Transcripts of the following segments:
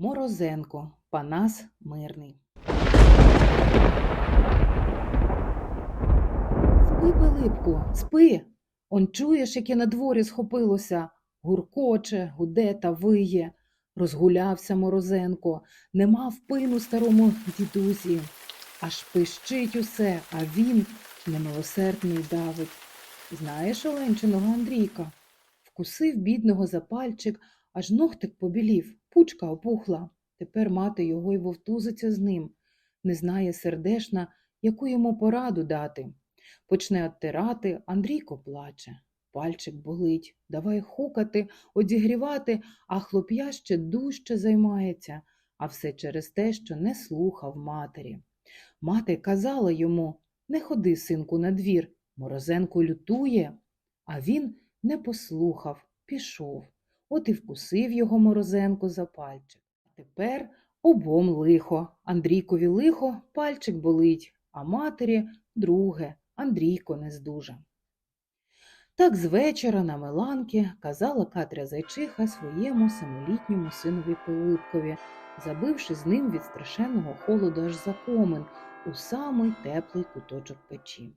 Морозенко Панас Мирний. Спи, Пилипку, спи. Он чуєш, яке на дворі схопилося. Гуркоче, гуде та виє. Розгулявся Морозенко, нема впину старому дідусі. Аж пищить усе, а він немилосердний давить. Знаєш Оленчиного Андрійка? Вкусив бідного за пальчик, аж ногтик побілів, пучка опухла. Тепер мати його й вовтузиться з ним. Не знає сердешна, яку йому пораду дати. Почне оттирати, Андрійко плаче. Пальчик болить, давай хукати, одігрівати, а хлоп'я ще дужче займається, а все через те, що не слухав матері. Мати казала йому не ходи, синку, на двір, Морозенко лютує. А він не послухав, пішов. От і вкусив його Морозенко за пальчик. Тепер обом лихо. Андрійкові лихо, пальчик болить, а матері друге, Андрійко не здужа. Так з вечора на Меланки казала Катря Зайчиха своєму семилітньому синові Пилипкові, забивши з ним від страшенного холоду аж за комин у самий теплий куточок печі.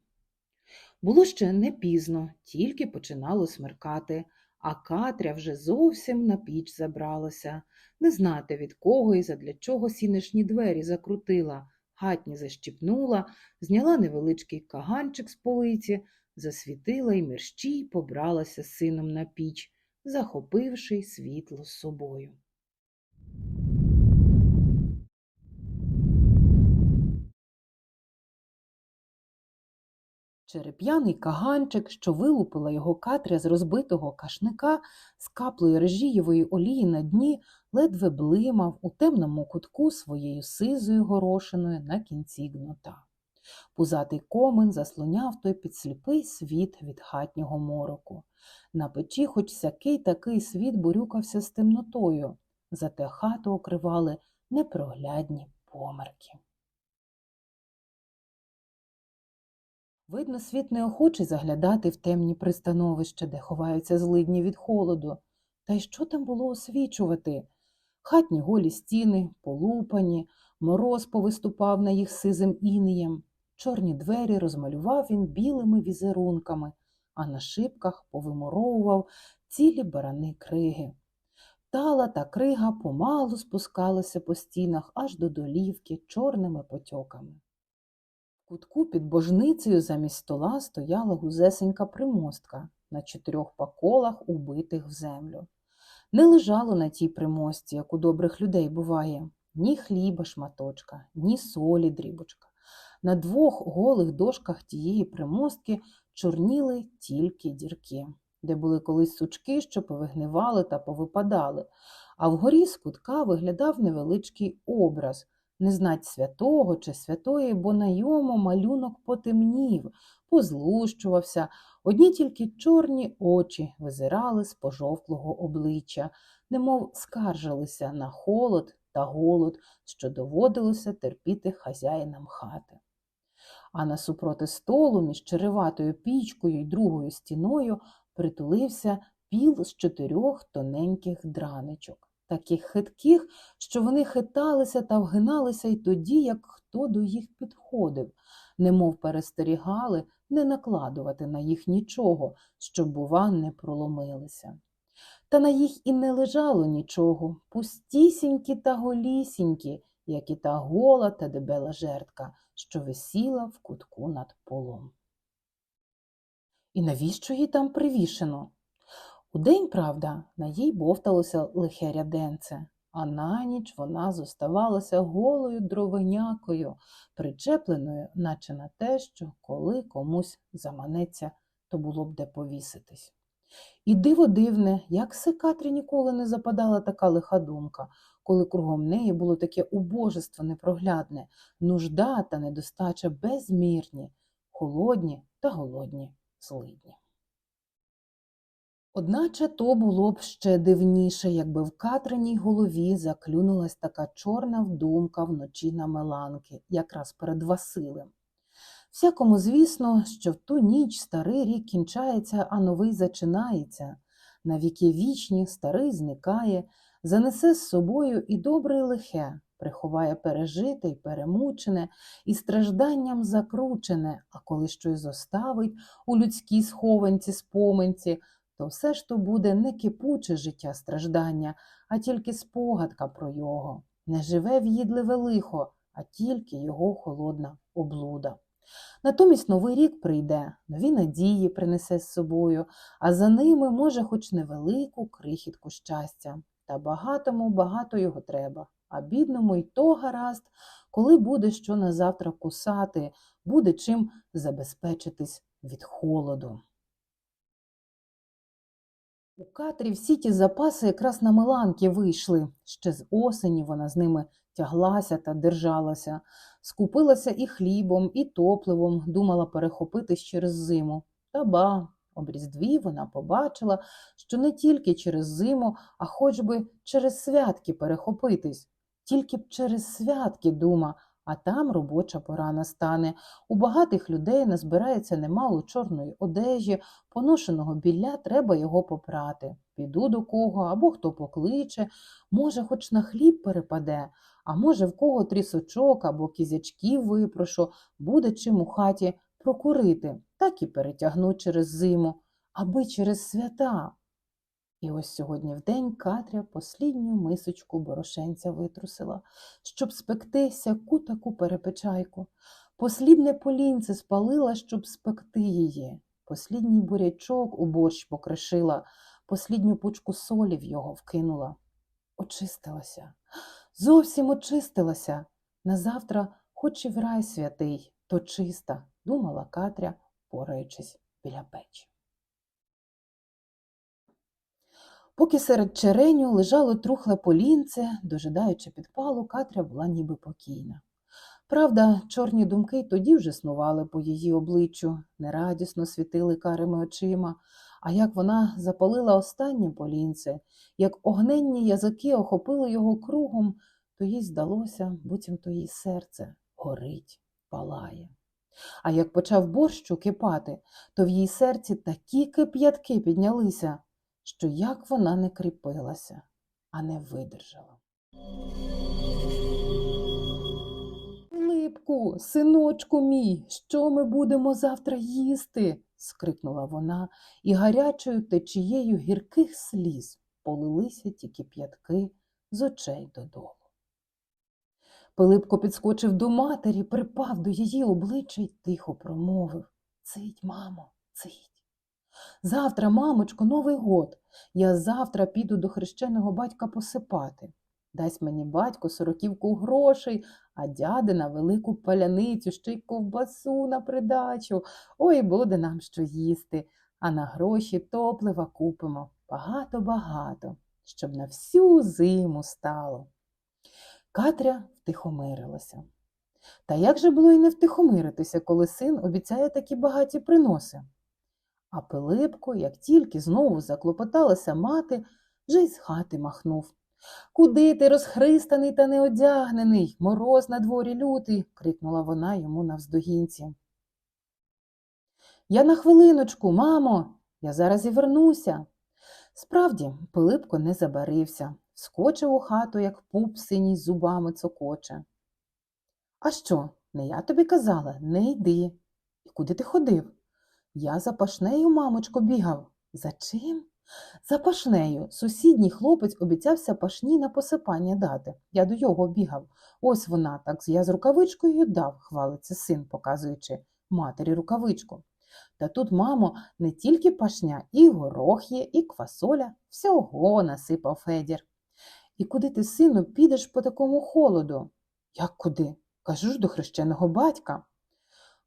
Було ще не пізно, тільки починало смеркати, а Катря вже зовсім на піч забралася, не знати від кого і задля чого сінешні двері закрутила, хатні защіпнула, зняла невеличкий каганчик з полиці, засвітила і мерщій побралася з сином на піч, захопивши світло з собою. Череп'яний каганчик, що вилупила його Катря з розбитого кашника з каплею режієвої олії на дні, ледве блимав у темному кутку своєю сизою горошиною на кінці гнота. Пузатий комен заслоняв той підсліпий світ від хатнього мороку. На печі хоч сякий такий світ бурюкався з темнотою, зате хату окривали непроглядні померки. Видно, світ неохоче заглядати в темні пристановища, де ховаються злидні від холоду. Та й що там було освічувати? Хатні голі стіни, полупані, мороз повиступав на їх сизим інеєм. Чорні двері розмалював він білими візерунками, а на шибках повимуровував цілі барани криги. Тала та крига помалу спускалася по стінах аж до долівки чорними потьоками. Кутку під божницею замість стола стояла гузесенька примостка на чотирьох паколах, убитих в землю. Не лежало на тій примостці, як у добрих людей буває, ні хліба шматочка, ні солі дрібочка. На двох голих дошках тієї примостки чорніли тільки дірки, де були колись сучки, що повигнивали та повипадали, а вгорі з кутка виглядав невеличкий образ, не знать святого чи святої, бо на йому малюнок потемнів, позлущувався, одні тільки чорні очі визирали з пожовклого обличчя, немов скаржилися на холод та голод, що доводилося терпіти хазяїнам хати. А насупроти столу між череватою пічкою й другою стіною притулився піл з чотирьох тоненьких драничок, таких хитких, що вони хиталися та вгиналися й тоді, як хто до їх підходив, немов перестерігали не накладувати на їх нічого, щоб, бува, не проломилися. Та на їх і не лежало нічого, пустісінькі та голісінькі, як і та гола та дебела жертка, що висіла в кутку над полом. І навіщо їй там привішено? Удень, правда, на їй бовталося лихе ряденце, а на ніч вона зоставалася голою дровенякою, причепленою, наче на те, що коли комусь заманеться, то було б де повіситись. І диво дивне, як се Катрі ніколи не западала така лиха думка, коли кругом неї було таке убожество непроглядне, нужда та недостача безмірні, холодні та голодні злидні. Одначе то було б ще дивніше, якби в Катриній голові заклюнулась така чорна вдумка вночі на Меланки, якраз перед Василем. Всякому звісно, що в ту ніч старий рік кінчається, а новий зачинається. На віки вічні старий зникає, занесе з собою і добре, і лихе, приховає пережите й перемучене, і стражданням закручене, а коли щось зоставить у людській схованці споменці, то все ж то буде не кипуче життя страждання, а тільки спогадка про його, не живе в'їдливе лихо, а тільки його холодна облуда. Натомість новий рік прийде, нові надії принесе з собою, а за ними може хоч невелику крихітку щастя. Та багатому багато його треба, а бідному й то гаразд, коли буде що на завтра кусати, буде чим забезпечитись від холоду. У Катрі всі ті запаси якраз на Миланки вийшли. Ще з осені вона з ними тяглася та держалася. Скупилася і хлібом, і топливом, думала перехопитись через зиму. Та ба, об Різдві вона побачила, що не тільки через зиму, а хоч би через святки перехопитись. Тільки б через святки, дума, а там робоча пора настане. У багатих людей назбирається немало чорної одежі, поношеного білля треба його попрати. Піду до кого, або хто покличе, може, хоч на хліб перепаде, а може, в кого трісочок або кізячків випрошу, буде чим у хаті прокурити, так і перетягну через зиму, аби через свята. І ось сьогодні вдень Катря послідню мисочку борошенця витрусила, щоб спекти сяку таку перепечайку. Послідне полінце спалила, щоб спекти її. Послідній бурячок у борщ покришила, послідню пучку солі в його вкинула. Очистилася, зовсім очистилася. Назавтра, хоч і в рай святий, то чиста, думала Катря, пораючись біля печі. Поки серед череню лежало трухле полінце, дожидаючи підпалу, Катря була ніби покійна. Правда, чорні думки тоді вже снували по її обличчю, нерадісно світили карими очима, а як вона запалила останнє полінце, як огненні язики охопили його кругом, то їй здалося, буцімто її серце горить, палає. А як почав борщ кипати, то в її серці такі кип'ятки піднялися, що як вона не кріпилася, а не видержала. Липку, синочку мій, що ми будемо завтра їсти? скрикнула вона, і гарячою течією гірких сліз полилися ті кип'ятки з очей додолу. Пилипко підскочив до матері, припав до її обличчя й тихо промовив Цить, мамо, цить. Завтра, мамочко, Новий год. Я завтра піду до хрещеного батька посипати. Дасть мені батько сороківку грошей, а дядина велику паляницю, ще й ковбасу на придачу. Ой, буде нам що їсти, а на гроші топлива купимо багато-багато, щоб на всю зиму стало. Катря втихомирилася. Та як же було й не втихомиритися, коли син обіцяє такі багаті приноси? А Пилипко, як тільки знову заклопоталася мати, вже й з хати махнув. Куди ти розхристаний та неодягнений? Мороз на дворі лютий, крикнула вона йому навздогінці. Я на хвилиночку, мамо, я зараз і вернуся. Справді, Пилипко не забарився, скочив у хату, як пуп синій зубами цокоче. А що, не я тобі казала, не йди. І куди ти ходив? Я за пашнею, мамочко, бігав. За чим? За пашнею. Сусідній хлопець обіцявся пашні на посипання дати. Я до його бігав. Ось вона так я з рукавичкою дав, хвалиться син, показуючи матері рукавичку. Та тут, мамо, не тільки пашня, і горох є, і квасоля. Всього насипав Федір. І куди ти, сину, підеш по такому холоду? Як куди? Кажу ж до хрещеного батька.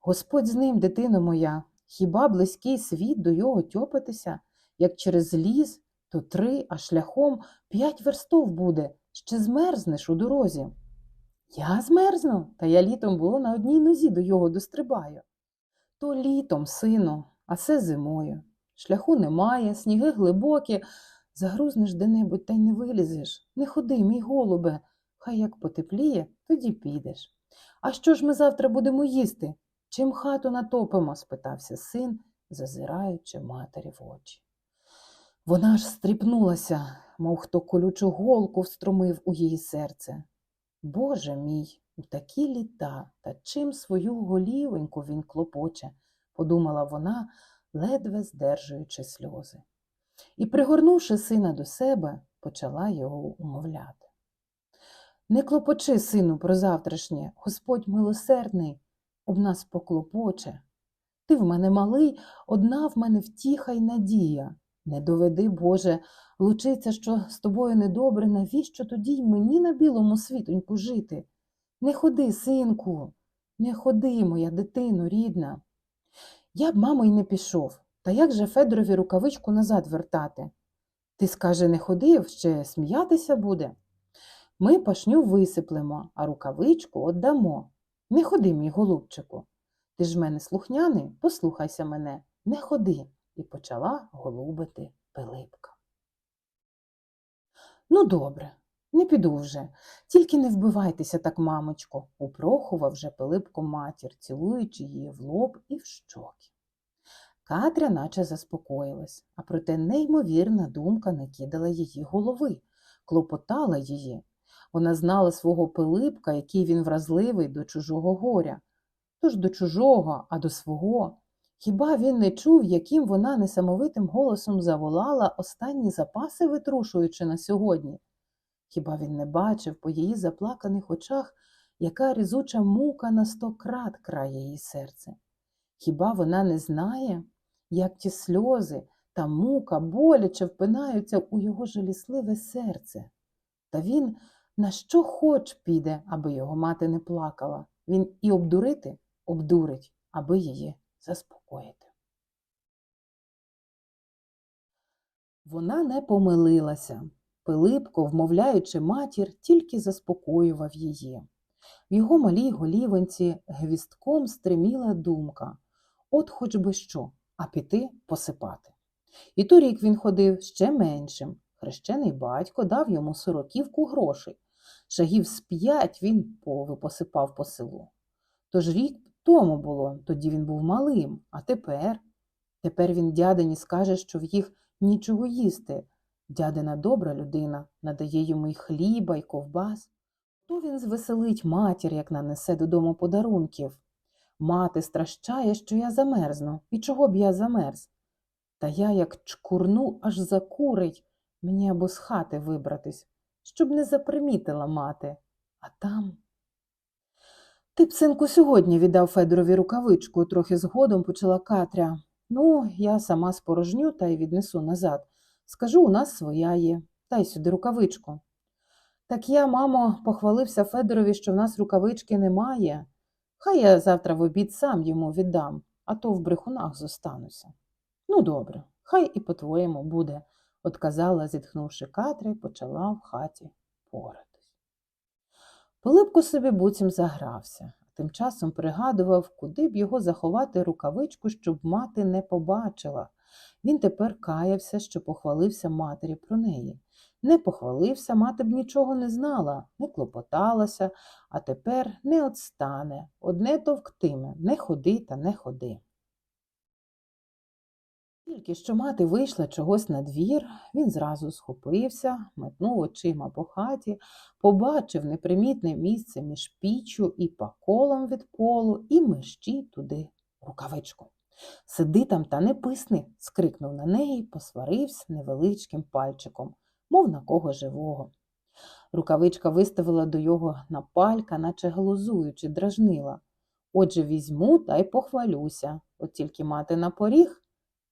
Господь з ним, дитино моя, хіба близький світ до його тьопитися, як через ліс, то три, а шляхом п'ять верстов буде, ще змерзнеш у дорозі. Я змерзну, та я літом було на одній нозі до його дострибаю. То літом, сину, а це зимою. Шляху немає, сніги глибокі, загрузнеш де-небудь та й не вилізеш. Не ходи, мій голубе, хай як потепліє, тоді підеш. А що ж ми завтра будемо їсти? Чим хату натопимо? спитався син, зазираючи матері в очі. Вона аж стріпнулася, мов хто колючу голку встромив у її серце. Боже мій, у такі літа, та чим свою голівоньку він клопоче, подумала вона, ледве здержуючи сльози. І, пригорнувши сина до себе, почала його умовляти. Не клопочи, сину, про завтрашнє, Господь милосердний об нас поклопоче. Ти в мене малий, одна в мене втіха й надія. Не доведи, Боже, лучиться, що з тобою недобре, навіщо тоді й мені на білому світоньку жити? Не ходи, синку, не ходи, моя дитино рідна. Я б, мамо, й не пішов. Та як же Федорові рукавичку назад вертати? Ти, скаже, не ходив, ще сміятися буде. Ми пашню висиплемо, а рукавичку отдамо. Не ходи, мій голубчику. Ти ж мене слухняний, послухайся мене, не ходи. І почала голубити Пилипка. Ну, добре, не піду вже, тільки не вбивайтеся так, мамочко, упрохував вже Пилипко матір, цілуючи її в лоб і в щоки. Катря наче заспокоїлась, а проте неймовірна думка не кидала її голови, клопотала її. Вона знала свого Пилипка, який він вразливий до чужого горя. Тож до чужого, а до свого. Хіба він не чув, яким вона несамовитим голосом заволала останні запаси, витрушуючи на сьогодні? Хіба він не бачив по її заплаканих очах, яка різуча мука на сто крат крає її серце? Хіба вона не знає, як ті сльози та мука боляче впинаються у його жалісливе серце? Та він на що хоч піде, аби його мати не плакала. Він і обдурити обдурить, аби її заспокоїти. Вона не помилилася. Пилипко, вмовляючи матір, тільки заспокоював її. В його малій голівонці гвістком стриміла думка от хоч би що, а піти посипати. І торік він ходив ще меншим. Хрещений батько дав йому сороківку грошей. Шагів з п'ять він пови посипав по селу. Тож рік тому було, тоді він був малим, а тепер? Тепер він дядині скаже, що в їх нічого їсти. Дядина добра людина, надає йому й хліба, й ковбас. То він звеселить матір, як нанесе додому подарунків. Мати стращає, що я замерзну. І чого б я замерз? Та я, як чкурну, аж закурить, мені або з хати вибратись, щоб не запримітила мати. А там. Ти б, синку, сьогодні віддав Федорові рукавичку, трохи згодом почала Катря. Ну, я сама спорожню та й віднесу назад. Скажу, у нас своя є. Дай сюди рукавичку. Так я, мамо, похвалився Федорові, що в нас рукавички немає. Хай я завтра в обід сам йому віддам, а то в брехунах зостануся. Ну, добре, хай і по-твоєму буде, отказала, зітхнувши Катря, й почала в хаті поратись. Пилипко собі буцім загрався, а тим часом пригадував, куди б його заховати рукавичку, щоб мати не побачила. Він тепер каявся, що похвалився матері про неї. Не похвалився, мати б нічого не знала, не клопоталася, а тепер не отстане, одне товктиме, не ходи та не ходи. Тільки що мати вийшла чогось на двір, він зразу схопився, метнув очима по хаті, побачив непримітне місце між піччю і паколом від полу і мерщій туди рукавичку. Сиди там та не писни, скрикнув на неї, посварився невеличким пальчиком, мов на кого живого. Рукавичка виставила до його на палька, наче глузуючи, дражнила. Отже, візьму та й похвалюся, от тільки мати на поріг,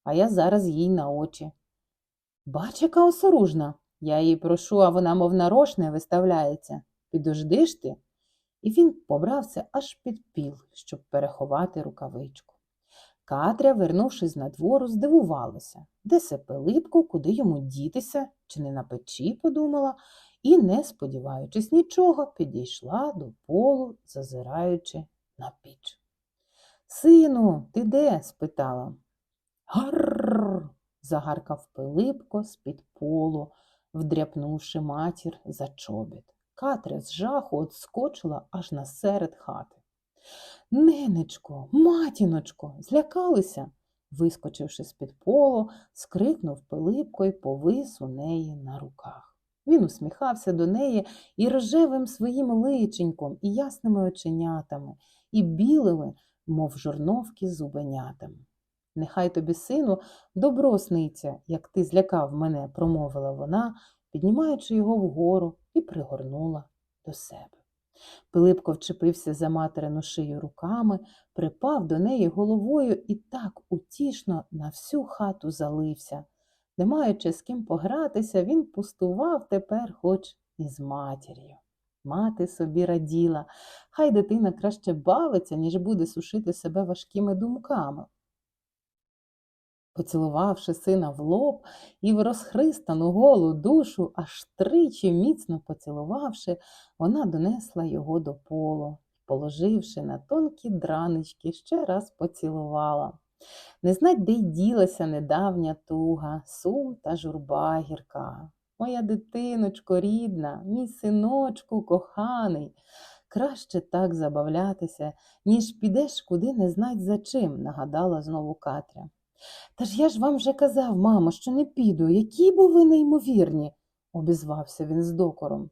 а я зараз їй на очі. Бач, яка осоружна. Я її прошу, а вона, мов нарошне, виставляється. Підождиш ти? І він побрався аж під піл, щоб переховати рукавичку. Катря, вернувшись на двору, здивувалася, де се Пилипко, куди йому дітися, чи не на печі, подумала, і, не сподіваючись нічого, підійшла до полу, зазираючи на піч. Сину, ти де? спитала. Гарр. загаркав Пилипко з-під полу, вдряпнувши матір за чобіт. Катря з жаху отскочила аж на серед хати. Ненечко, матіночко, злякалися? вискочивши з-під полу, скрикнув Пилипко й повис у неї на руках. Він усміхався до неї і рожевим своїм личеньком, і ясними оченятами, і білими, мов жорновки, зубенятами. Нехай тобі, сину, добро сниться, як ти злякав мене, промовила вона, піднімаючи його вгору і пригорнула до себе. Пилипко вчепився за материну шию руками, припав до неї головою і так утішно на всю хату залився. Не маючи з ким погратися, він пустував тепер хоч із матір'ю. Мати собі раділа, хай дитина краще бавиться, ніж буде сушити себе важкими думками. Поцілувавши сина в лоб і в розхристану голу душу, аж тричі міцно поцілувавши, вона донесла його до полу, положивши на тонкі дранички, ще раз поцілувала. Не знать, де й ділася недавня туга, сум та журба гірка. Моя дитиночко рідна, мій синочку коханий. Краще так забавлятися, ніж підеш куди не знать за чим, нагадала знову Катря. Та ж я ж вам вже казав, мамо, що не піду. Які бо ви неймовірні, обізвався він з докором.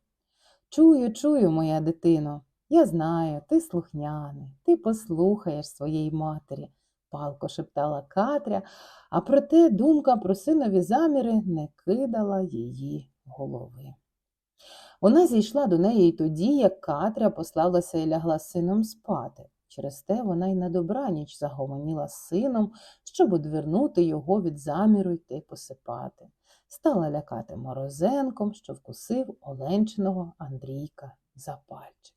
Чую, чую, моя дитино. Я знаю, ти слухняний, ти послухаєш своєї матері, палко шептала Катря, а проте думка про синові заміри не кидала її голови. Вона зійшла до неї й тоді, як Катря послалася і лягла з сином спати. Через те вона й на добраніч загомоніла з сином, щоб одвернути його від заміру йти посипати. Стала лякати морозенком, що вкусив Оленчиного Андрійка за пальчик.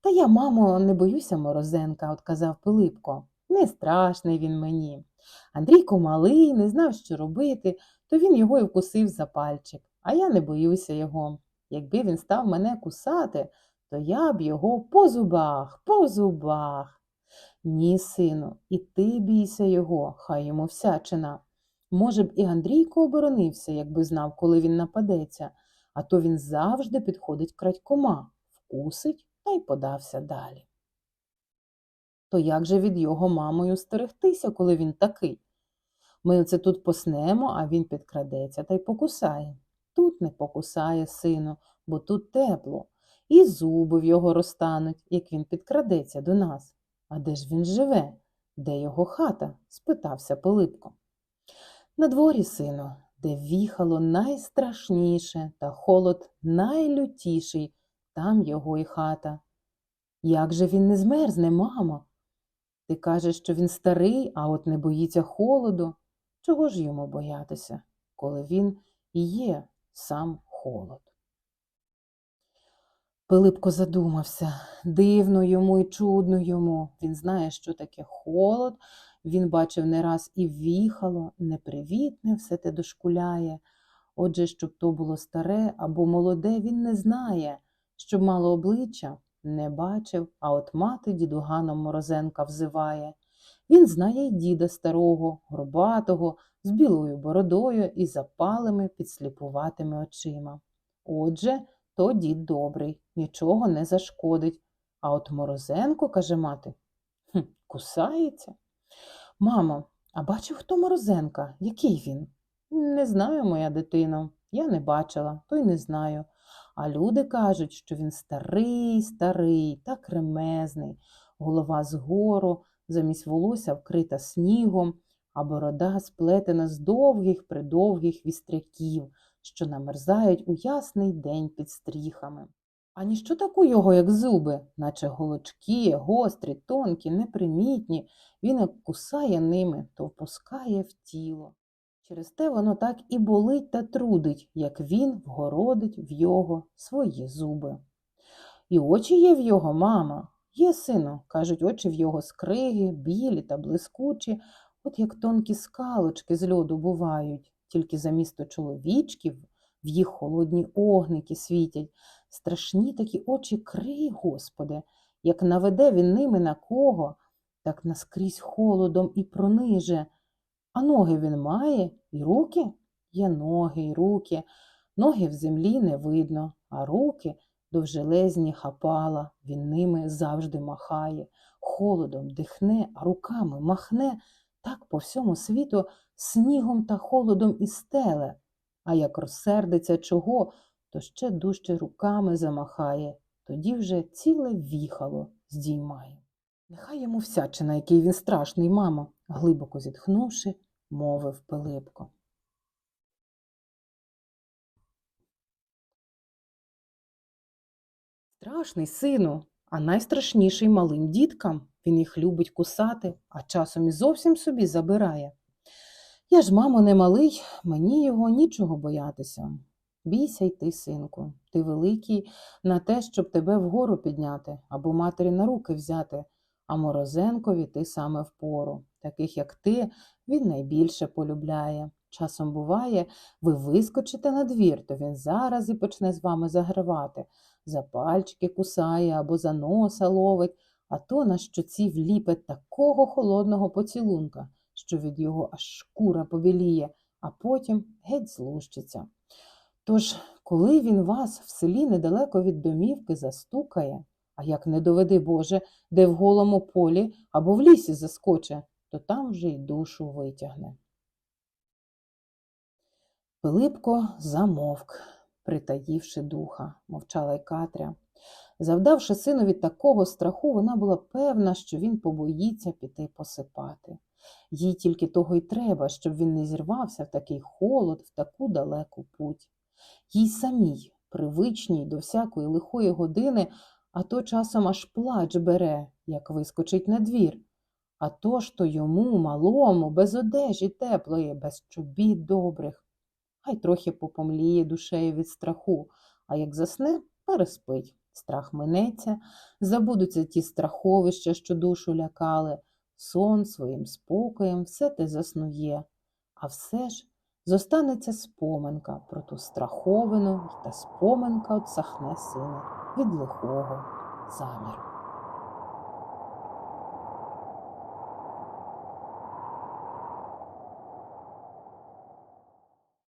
Та я, мамо, не боюся морозенка, отказав Пилипко. Не страшний він мені. Андрійко малий, не знав, що робити, то він його і вкусив за пальчик, а я не боюся його. Якби він став мене кусати, то я б його по зубах, по зубах. Ні, сину, і ти бійся його, хай йому всячина. Може б, і Андрійко оборонився, якби знав, коли він нападеться, а то він завжди підходить крадькома, вкусить та й подався далі. То як же від його мамою стерегтися, коли він такий? Ми оце тут поснемо, а він підкрадеться та й покусає. Тут не покусає, сину, бо тут тепло, і зуби в його розтануть, як він підкрадеться до нас. А де ж він живе? Де його хата? спитався Пилипко. На дворі, сину, де віхало найстрашніше та холод найлютіший, там його і хата. Як же він не змерзне, мамо? Ти кажеш, що він старий, а от не боїться холоду. Чого ж йому боятися, коли він і є сам холод? Пилипко задумався. Дивно йому і чудно йому. Він знає, що таке холод. Він бачив не раз і віхало, непривітне все те дошкуляє. Отже, щоб то було старе або молоде, він не знає, щоб мало обличчя, не бачив, а от мати дідуганом Морозенка взиває. Він знає й діда старого, горбатого, з білою бородою і запалими підсліпуватими очима. Отже, то дід добрий, нічого не зашкодить. А от Морозенко, каже мати, хм, кусається. Мамо, а бачив хто Морозенка? Який він? Не знаю, моя дитино. Я не бачила, то й не знаю. А люди кажуть, що він старий, старий та кремезний, голова згору, замість волосся вкрита снігом, а борода сплетена з довгих придовгих вістряків, що намерзають у ясний день під стріхами. А ніщо таку його, як зуби, наче голочки, гострі, тонкі, непримітні, він як кусає ними, то впускає в тіло. Через те воно так і болить та трудить, як він вгородить в його свої зуби. І очі є в його, мама. Є, сину, кажуть, очі в його скриги, білі та блискучі, от як тонкі скалочки з льоду бувають, тільки замісто чоловічків в їх холодні огники світять. Страшні такі очі крий, Господи, як наведе він ними на кого, так наскрізь холодом і прониже. А ноги він має і руки? Є ноги й руки. Ноги в землі не видно, а руки довжелезні хапала, він ними завжди махає, холодом дихне, а руками махне, так по всьому світу снігом та холодом і стеле, а як розсердиться чого, то ще дужче руками замахає, тоді вже ціле віхало здіймає. Нехай йому всячина, який він страшний, мамо, глибоко зітхнувши, мовив Пилипко. Страшний, сину, а найстрашніший малим діткам. Він їх любить кусати, а часом і зовсім собі забирає. Я ж, мамо, не малий, мені його нічого боятися. Бійся й ти, синку, ти великий на те, щоб тебе вгору підняти або матері на руки взяти, а Морозенкові ти саме впору. Таких, як ти, він найбільше полюбляє. Часом буває, ви вискочите на двір, то він зараз і почне з вами загравати, за пальчики кусає або за носа ловить, а то на щоці вліпить такого холодного поцілунка, що від його аж шкура побіліє, а потім геть злущиться. Тож, коли він вас в селі недалеко від домівки застукає, а як не доведи Боже, де в голому полі або в лісі заскоче, то там вже й душу витягне. Пилипко замовк, притаївши духа, мовчала й Катря. Завдавши синові такого страху, вона була певна, що він побоїться піти посипати. Їй тільки того й треба, щоб він не зірвався в такий холод, в таку далеку путь. Їй самій, привичній до всякої лихої години, а то часом аж плач бере, як вискочить на двір. А то ж то йому, малому, без одежі теплої, без чобіт добрих. Хай трохи попомліє душею від страху, а як засне, переспить. Страх минеться, забудуться ті страховища, що душу лякали, сон своїм спокоєм все те заснує, а все ж зостанеться споминка про ту страховину та споминка отсахне сина від лихого заміру.